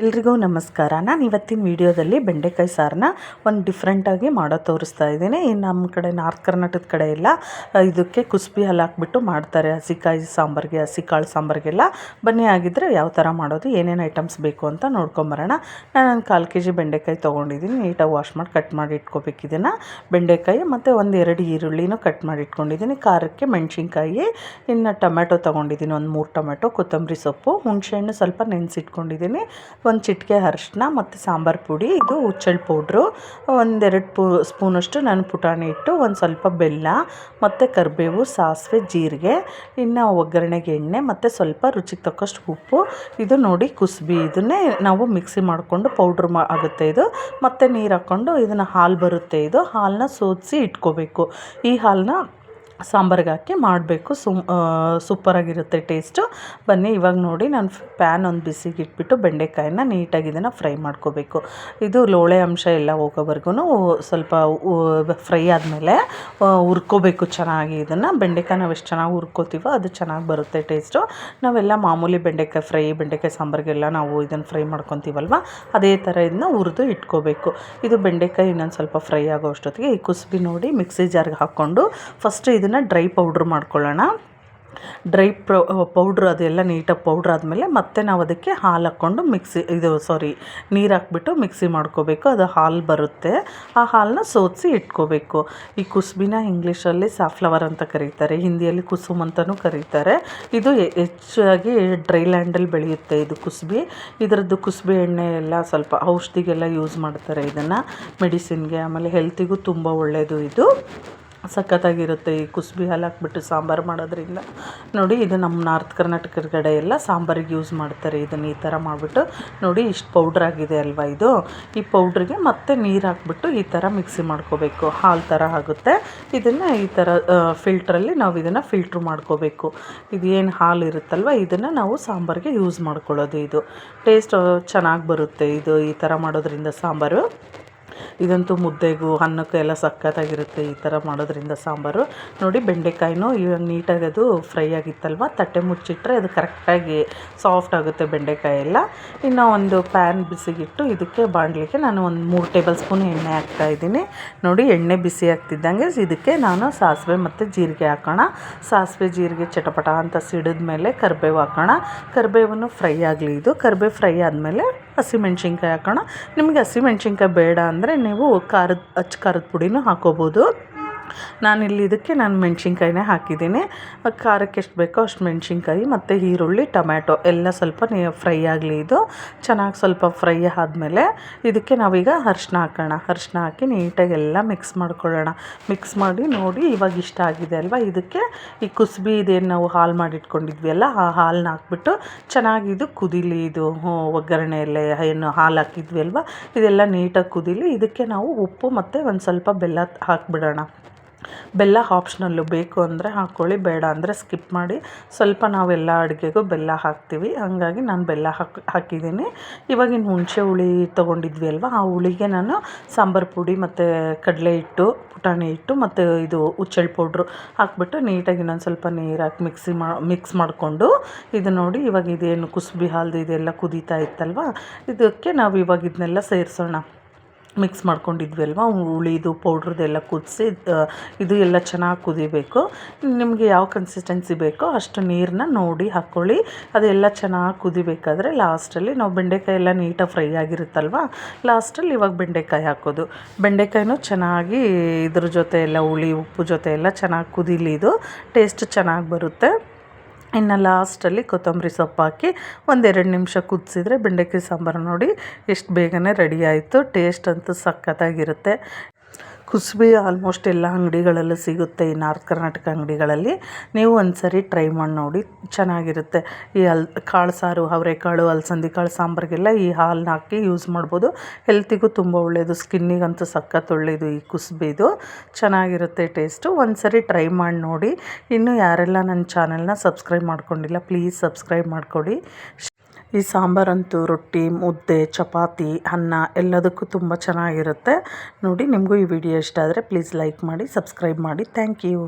ಎಲ್ರಿಗೂ ನಮಸ್ಕಾರ. ನಾನು ಇವತ್ತಿನ ವಿಡಿಯೋದಲ್ಲಿ ಬೆಂಡೆಕಾಯಿ ಸಾರನ್ನ ಒಂದು ಡಿಫ್ರೆಂಟಾಗಿ ಮಾಡೋ ತೋರಿಸ್ತಾ ಇದ್ದೀನಿ. ಇನ್ನು ನಮ್ಮ ಕಡೆ ನಾರ್ತ್ ಕರ್ನಾಟಕದ ಕಡೆ ಎಲ್ಲ ಇದಕ್ಕೆ ಕುಸ್ಬಿ ಹಾಲು ಹಾಕ್ಬಿಟ್ಟು ಮಾಡ್ತಾರೆ. ಹಸಿಕಾಯಿ ಸಾಂಬಾರಿಗೆ ಹಸಿ ಕಾಳು ಸಾಂಬಾರಿಗೆಲ್ಲ. ಬನ್ನಿ ಆಗಿದ್ದರೆ ಯಾವ ಥರ ಮಾಡೋದು, ಏನೇನು ಐಟಮ್ಸ್ ಬೇಕು ಅಂತ ನೋಡ್ಕೊಂಬರೋಣ ನಾನು ಒಂದು ಕಾಲು ಕೆ ಜಿ ಬೆಂಡೆಕಾಯಿ ತೊಗೊಂಡಿದ್ದೀನಿ. ನೀಟಾಗಿ ವಾಶ್ ಮಾಡಿ ಕಟ್ ಮಾಡಿ ಇಟ್ಕೋಬೇಕು ಇದನ್ನು. ಬೆಂಡೆಕಾಯಿ ಮತ್ತು ಒಂದು ಎರಡು ಈರುಳ್ಳಿನೂ ಕಟ್ ಮಾಡಿ ಇಟ್ಕೊಂಡಿದ್ದೀನಿ. ಖಾರಕ್ಕೆ ಮೆಣಸಿನ್ಕಾಯಿ, ಇನ್ನು ಟೊಮೆಟೊ ತೊಗೊಂಡಿದ್ದೀನಿ. ಒಂದು ಮೂರು ಟೊಮೆಟೊ ಕೊತ್ತಂಬರಿ ಸೊಪ್ಪು, ಹುಣಸೆಹಣ್ಣು ಸ್ವಲ್ಪ ನೆನೆಸಿಟ್ಕೊಂಡಿದ್ದೀನಿ. ಒಂದು ಚಿಟಿಕೆ ಅರಿಶಿನ ಮತ್ತು ಸಾಂಬಾರು ಪುಡಿ, ಇದು ಹುಚ್ಚೆಳ್ಳು ಪೌಡ್ರು. ಒಂದೆರಡು ಪೂ, ಸ್ಪೂನಷ್ಟು ನಾನು ಪುಟಾಣಿ ಇಟ್ಟು ಒಂದು ಸ್ವಲ್ಪ ಬೆಲ್ಲ, ಮತ್ತು ಕರಿಬೇವು, ಸಾಸಿವೆ, ಜೀರಿಗೆ, ಇನ್ನು ಒಗ್ಗರಣೆಗೆ ಎಣ್ಣೆ, ಮತ್ತು ಸ್ವಲ್ಪ ರುಚಿಗೆ ತಕ್ಕಷ್ಟು ಉಪ್ಪು. ಇದು ನೋಡಿ ಕುಸ್ಬಿ, ಇದನ್ನೇ ನಾವು ಮಿಕ್ಸಿ ಮಾಡಿಕೊಂಡು ಪೌಡ್ರ್ ಮಾ, ಆಗುತ್ತೆ ಇದು. ಮತ್ತು ನೀರು ಹಾಕ್ಕೊಂಡು ಇದನ್ನು ಹಾಲು ಬರುತ್ತೆ ಇದು. ಹಾಲನ್ನ ಸೋದಿಸಿ ಇಟ್ಕೋಬೇಕು. ಈ ಹಾಲನ್ನ ಸಾಂಬಾರಿಗೆ ಹಾಕಿ ಮಾಡಬೇಕು ಸುಮ್ ಸೂಪರಾಗಿರುತ್ತೆ ಟೇಸ್ಟು. ಬನ್ನಿ, ಇವಾಗ ನೋಡಿ ನಾನು ಪ್ಯಾನ್ ಒಂದು ಬಿಸಿಗೆ ಇಟ್ಬಿಟ್ಟು ಬೆಂಡೆಕಾಯಿನ ನೀಟಾಗಿ ಇದನ್ನು ಫ್ರೈ ಮಾಡ್ಕೋಬೇಕು. ಇದು ಲೋಳೆ ಅಂಶ ಎಲ್ಲ ಹೋಗೋವರೆಗೂ ಸ್ವಲ್ಪ ಫ್ರೈ ಆದಮೇಲೆ ಹುರ್ಕೋಬೇಕು ಚೆನ್ನಾಗಿ ಇದನ್ನು. ಬೆಂಡೆಕಾಯಿ ನಾವು ಎಷ್ಟು ಚೆನ್ನಾಗಿ ಹುರ್ಕೋತೀವೋ ಅದು ಚೆನ್ನಾಗಿ ಬರುತ್ತೆ ಟೇಸ್ಟು. ನಾವೆಲ್ಲ ಮಾಮೂಲಿ ಬೆಂಡೆಕಾಯಿ ಫ್ರೈ, ಬೆಂಡೆಕಾಯಿ ಸಾಂಬಾರಿಗೆಲ್ಲ ನಾವು ಇದನ್ನು ಫ್ರೈ ಮಾಡ್ಕೊತೀವಲ್ವ? ಅದೇ ಥರ ಇದನ್ನ ಹುರಿದು ಇಟ್ಕೋಬೇಕು. ಇದು ಬೆಂಡೆಕಾಯಿ ಇನ್ನೊಂದು ಸ್ವಲ್ಪ ಫ್ರೈ ಆಗೋ ಅಷ್ಟೊತ್ತಿಗೆ ಈ ಕುಸ್ಬಿ ನೋಡಿ ಮಿಕ್ಸಿ ಜಾರ್ಗೆ ಹಾಕ್ಕೊಂಡು, ಫಸ್ಟ್ ಇದನ್ನು ಡ್ರೈ ಪೌಡ್ರ್ ಮಾಡ್ಕೊಳ್ಳೋಣ. ಡ್ರೈ ಪೌಡ್ರ್ ಅದೆಲ್ಲ ನೀಟಾಗಿ ಪೌಡ್ರ್ ಆದಮೇಲೆ ಮತ್ತೆ ನಾವು ಅದಕ್ಕೆ ಹಾಲು ಹಾಕ್ಕೊಂಡು ಮಿಕ್ಸಿ, ಇದು ಸಾರಿ ನೀರು ಹಾಕ್ಬಿಟ್ಟು ಮಿಕ್ಸಿ ಮಾಡ್ಕೋಬೇಕು. ಅದು ಹಾಲು ಬರುತ್ತೆ. ಆ ಹಾಲನ್ನ ಸೋದಿಸಿ ಇಟ್ಕೋಬೇಕು. ಈ ಕುಸುಬಿನ ಇಂಗ್ಲೀಷಲ್ಲಿ ಸಾಫ್ಲವರ್ ಅಂತ ಕರೀತಾರೆ. ಹಿಂದಿಯಲ್ಲಿ ಕುಸುಮ್ ಅಂತಲೂ ಕರೀತಾರೆ. ಇದು ಹೆಚ್ಚಾಗಿ ಡ್ರೈ ಲ್ಯಾಂಡಲ್ಲಿ ಬೆಳೆಯುತ್ತೆ ಇದು ಕುಸುಬಿ. ಇದರದ್ದು ಕುಸುಬಿ ಎಣ್ಣೆ ಎಲ್ಲ ಸ್ವಲ್ಪ ಔಷಧಿಗೆಲ್ಲ ಯೂಸ್ ಮಾಡ್ತಾರೆ ಇದನ್ನು. ಮೆಡಿಸಿನ್ಗೆ ಆಮೇಲೆ ಹೆಲ್ತಿಗೂ ತುಂಬ ಒಳ್ಳೆಯದು ಇದು. ಸಖತ್ತಾಗಿರುತ್ತೆ ಈ ಕುಸ್ಬಿ ಹಾಲು ಹಾಕ್ಬಿಟ್ಟು ಸಾಂಬಾರು ಮಾಡೋದ್ರಿಂದ. ನೋಡಿ, ಇದು ನಮ್ಮ ನಾರ್ತ್ ಕರ್ನಾಟಕದ ಕಡೆ ಎಲ್ಲ ಸಾಂಬಾರಿಗೆ ಯೂಸ್ ಮಾಡ್ತಾರೆ. ಇದನ್ನು ಈ ಥರ ಮಾಡಿಬಿಟ್ಟು ನೋಡಿ, ಇಷ್ಟು ಪೌಡ್ರ್ ಆಗಿದೆ ಅಲ್ವಾ ಇದು? ಈ ಪೌಡ್ರಿಗೆ ಮತ್ತೆ ನೀರು ಹಾಕ್ಬಿಟ್ಟು ಈ ಥರ ಮಿಕ್ಸಿ ಮಾಡ್ಕೋಬೇಕು. ಹಾಲು ಥರ ಆಗುತ್ತೆ. ಇದನ್ನು ಈ ಥರ ಫಿಲ್ಟ್ರಲ್ಲಿ ನಾವು ಇದನ್ನು ಫಿಲ್ಟ್ರ್ ಮಾಡ್ಕೋಬೇಕು. ಇದು ಏನು ಹಾಲು ಇರುತ್ತಲ್ವ, ಇದನ್ನು ನಾವು ಸಾಂಬಾರಿಗೆ ಯೂಸ್ ಮಾಡ್ಕೊಳ್ಳೋದು ಇದು. ಟೇಸ್ಟ್ ಚೆನ್ನಾಗಿ ಬರುತ್ತೆ ಇದು. ಈ ಥರ ಮಾಡೋದ್ರಿಂದ ಸಾಂಬಾರು. ಇದಂತೂ ಮುದ್ದೆಗೂ, ಅನ್ನಕ್ಕೂ ಎಲ್ಲ ಸಕ್ಕತ್ತಾಗಿರುತ್ತೆ ಈ ಥರ ಮಾಡೋದ್ರಿಂದ ಸಾಂಬಾರು. ನೋಡಿ ಬೆಂಡೆಕಾಯಿನೂ ಇವಾಗ ನೀಟಾಗಿ ಅದು ಫ್ರೈ ಆಗಿತ್ತಲ್ವ? ತಟ್ಟೆ ಮುಚ್ಚಿಟ್ರೆ ಅದು ಕರೆಕ್ಟಾಗಿ ಸಾಫ್ಟ್ ಆಗುತ್ತೆ ಬೆಂಡೆಕಾಯಿ ಎಲ್ಲ. ಇನ್ನು ಒಂದು ಪ್ಯಾನ್ ಬಿಸಿಗಿಟ್ಟು ಇದಕ್ಕೆ ಬಾಣಲಿಗೆ ನಾನು ಒಂದು ಮೂರು ಟೇಬಲ್ ಸ್ಪೂನ್ ಎಣ್ಣೆ ಹಾಕ್ತಾ ಇದ್ದೀನಿ. ನೋಡಿ ಎಣ್ಣೆ ಬಿಸಿ ಆಗ್ತಿದ್ದಂಗೆ ಇದಕ್ಕೆ ನಾನು ಸಾಸಿವೆ ಮತ್ತು ಜೀರಿಗೆ ಹಾಕೋಣ. ಸಾಸಿವೆ, ಜೀರಿಗೆ ಚಟಪಟ ಅಂತ ಸಿಡಿದ ಮೇಲೆ ಕರಿಬೇವು ಹಾಕೋಣ. ಕರಿಬೇವನ್ನು ಫ್ರೈ ಆಗಲಿ ಇದು. ಕರಿಬೇವು ಫ್ರೈ ಆದಮೇಲೆ ಹಸಿಮೆಣ್ಸಿನ್ಕಾಯಿ ಹಾಕೋಣ. ನಿಮಗೆ ಹಸಿಮೆಣ್ಸಿನ್ಕಾಯಿ ಬೇಡ ಅಂದರೆ ನೀವು ಖಾರದ ಅಚ್ಚ ಖಾರದ ಪುಡಿನೂ ಹಾಕೋಬೋದು. ನಾನಿಲ್ಲಿ ಇದಕ್ಕೆ ನಾನು ಮೆಣಸಿನ್ಕಾಯಿನೇ ಹಾಕಿದ್ದೀನಿ. ಖಾರಕ್ಕೆ ಎಷ್ಟು ಬೇಕೋ ಅಷ್ಟು ಮೆಣಸಿನ್ಕಾಯಿ ಮತ್ತು ಈರುಳ್ಳಿ, ಟೊಮ್ಯಾಟೊ ಎಲ್ಲ ಸ್ವಲ್ಪ ನೀ, ಫ್ರೈ ಆಗಲಿ ಇದು. ಚೆನ್ನಾಗಿ ಸ್ವಲ್ಪ ಫ್ರೈ ಆದಮೇಲೆ ಇದಕ್ಕೆ ನಾವೀಗ ಅರ್ಶಿನ ಹಾಕೋಣ. ಅರ್ಶಿನ ಹಾಕಿ ನೀಟಾಗಿ ಎಲ್ಲ ಮಿಕ್ಸ್ ಮಾಡ್ಕೊಳ್ಳೋಣ. ಮಿಕ್ಸ್ ಮಾಡಿ ನೋಡಿ ಇವಾಗ ಇಷ್ಟ ಆಗಿದೆ ಅಲ್ವಾ? ಇದಕ್ಕೆ ಈ ಕುಸುಬಿ ಇದೇನು ನಾವು ಹಾಲು ಮಾಡಿಟ್ಕೊಂಡಿದ್ವಿ ಅಲ್ಲ, ಆ ಹಾಲನ್ನ ಹಾಕ್ಬಿಟ್ಟು ಚೆನ್ನಾಗಿ ಇದು ಕುದಿಲಿ ಇದು ಒಗ್ಗರಣೆಯಲ್ಲೇ ಏನು ಹಾಲು ಹಾಕಿದ್ವಿ ಅಲ್ವಾ? ಇದೆಲ್ಲ ನೀಟಾಗಿ ಕುದಿಲಿ. ಇದಕ್ಕೆ ನಾವು ಉಪ್ಪು ಮತ್ತು ಒಂದು ಸ್ವಲ್ಪ ಬೆಲ್ಲ ಹಾಕ್ಬಿಡೋಣ. ಬೆಲ್ಲ ಆಪ್ಷನಲ್ಲು ಬೇಕು ಅಂದರೆ ಹಾಕ್ಕೊಳ್ಳಿ ಬೇಡ ಅಂದರೆ ಸ್ಕಿಪ್ ಮಾಡಿ. ಸ್ವಲ್ಪ ನಾವೆಲ್ಲ ಅಡುಗೆಗೂ ಬೆಲ್ಲ ಹಾಕ್ತೀವಿ. ಹಾಗಾಗಿ ನಾನು ಬೆಲ್ಲ ಹಾಕಿ, ಹಾಕಿದ್ದೀನಿ. ಇವಾಗಿನ ಹುಣಸೆ ಹುಳಿ ತೊಗೊಂಡಿದ್ವಿ ಅಲ್ವಾ, ಆ ಹುಳಿಗೆ ನಾನು ಸಾಂಬಾರು ಪುಡಿ ಮತ್ತು ಕಡಲೆ ಹಿಟ್ಟು, ಪುಟಾಣಿ ಹಿಟ್ಟು ಮತ್ತು ಇದು ಹುಚ್ಚೆಳ್ಳು ಪೌಡ್ರು ಹಾಕ್ಬಿಟ್ಟು ನೀಟಾಗಿ ಇನ್ನೊಂದು ಸ್ವಲ್ಪ ನೀರು ಹಾಕಿ ಮಿಕ್ಸಿ ಮಾ ಮಿಕ್ಸ್ ಮಾಡಿಕೊಂಡು ಇದು ನೋಡಿ ಇವಾಗ ಇದೇನು ಕುಸುಬಿ ಹಾಲ್ದು ಇದೆಲ್ಲ ಕುದೀತಾ ಇತ್ತಲ್ವ, ಇದಕ್ಕೆ ನಾವು ಇವಾಗ ಇದನ್ನೆಲ್ಲ ಸೇರಿಸೋಣ. ಮಿಕ್ಸ್ ಮಾಡ್ಕೊಂಡಿದ್ವಿ ಅಲ್ವಾ? ಹುಳಿದು ಪೌಡ್ರದ್ದೆಲ್ಲ ಕುದಿಸಿ ಇದು ಎಲ್ಲ ಚೆನ್ನಾಗಿ ಕುದಿಬೇಕು. ನಿಮಗೆ ಯಾವ ಕನ್ಸಿಸ್ಟೆನ್ಸಿ ಬೇಕೋ ಅಷ್ಟು ನೀರನ್ನ ನೋಡಿ ಹಾಕ್ಕೊಳ್ಳಿ ಅದೆಲ್ಲ ಚೆನ್ನಾಗಿ ಕುದಿಬೇಕಾದ್ರೆ ಲಾಸ್ಟಲ್ಲಿ ನಾವು ಬೆಂಡೆಕಾಯಿ ಎಲ್ಲ ನೀಟಾಗಿ ಫ್ರೈ ಆಗಿರುತ್ತಲ್ವ? ಲಾಸ್ಟಲ್ಲಿ ಇವಾಗ ಬೆಂಡೆಕಾಯಿ ಹಾಕೋದು. ಬೆಂಡೆಕಾಯಿನೂ ಚೆನ್ನಾಗಿ ಇದ್ರ ಜೊತೆ ಎಲ್ಲ ಹುಳಿ, ಉಪ್ಪು ಜೊತೆ ಎಲ್ಲ ಚೆನ್ನಾಗಿ ಕುದೀಲಿ ಇದು ಟೇಸ್ಟ್ ಚೆನ್ನಾಗಿ ಬರುತ್ತೆ. ಇನ್ನು ಲಾಸ್ಟಲ್ಲಿ ಕೊತ್ತಂಬರಿ ಸೊಪ್ಪು ಹಾಕಿ ಒಂದೆರಡು ನಿಮಿಷ ಕುದಿಸಿದ್ರೆ ಬೆಂಡೆಕಾಯಿ ಸಾಂಬಾರು ನೋಡಿ ಎಷ್ಟು ಬೇಗನೆ ರೆಡಿ ಆಯಿತು. ಟೇಸ್ಟ್ ಅಂತೂ ಸಖತ್ತಾಗಿರುತ್ತೆ. ಕುಸ್ಬಿ ಆಲ್ಮೋಸ್ಟ್ ಎಲ್ಲ ಅಂಗಡಿಗಳಲ್ಲೂ ಸಿಗುತ್ತೆ. ಈ ನಾರ್ತ್ ಕರ್ನಾಟಕ ಅಂಗಡಿಗಳಲ್ಲಿ ನೀವು ಒಂದು ಸರಿ ಟ್ರೈ ಮಾಡಿ ನೋಡಿ, ಚೆನ್ನಾಗಿರುತ್ತೆ. ಈ ಅಲ್, ಕಾಳು ಸಾರು, ಅವರೆಕಾಳು, ಅಲಸಂದಿ ಕಾಳು, ಸಾಂಬಾರಿಗೆಲ್ಲ ಈ ಹಾಲನ್ನ ಹಾಕಿ ಯೂಸ್ ಮಾಡ್ಬೋದು. ಹೆಲ್ತಿಗೂ ತುಂಬ ಒಳ್ಳೆಯದು ಸ್ಕಿನ್ನಿಗಂತೂ ಸಖತ್ ಒಳ್ಳೆಯದು ಈ ಕುಸ್ಬಿದು. ಚೆನ್ನಾಗಿರುತ್ತೆ ಟೇಸ್ಟು ಒಂದು ಸರಿ ಟ್ರೈ ಮಾಡಿ ನೋಡಿ. ಇನ್ನು ಯಾರೆಲ್ಲ ನನ್ನ ಚಾನಲ್ನ ಸಬ್ಸ್ಕ್ರೈಬ್ ಮಾಡ್ಕೊಂಡಿಲ್ಲ ಪ್ಲೀಸ್ ಸಬ್ಸ್ಕ್ರೈಬ್ ಮಾಡಿಕೊಡಿ. ಈ ಸಾಂಬಾರಂತೂ ರೊಟ್ಟಿ, ಮುದ್ದೆ, ಚಪಾತಿ, ಅನ್ನ ಎಲ್ಲದಕ್ಕೂ ತುಂಬ ಚೆನ್ನಾಗಿರುತ್ತೆ. ನೋಡಿ, ನಿಮಗೂ ಈ ವಿಡಿಯೋ ಇಷ್ಟ ಆದರೆ ಪ್ಲೀಸ್ ಲೈಕ್ ಮಾಡಿ ಸಬ್ಸ್ಕ್ರೈಬ್ ಮಾಡಿ. Thank you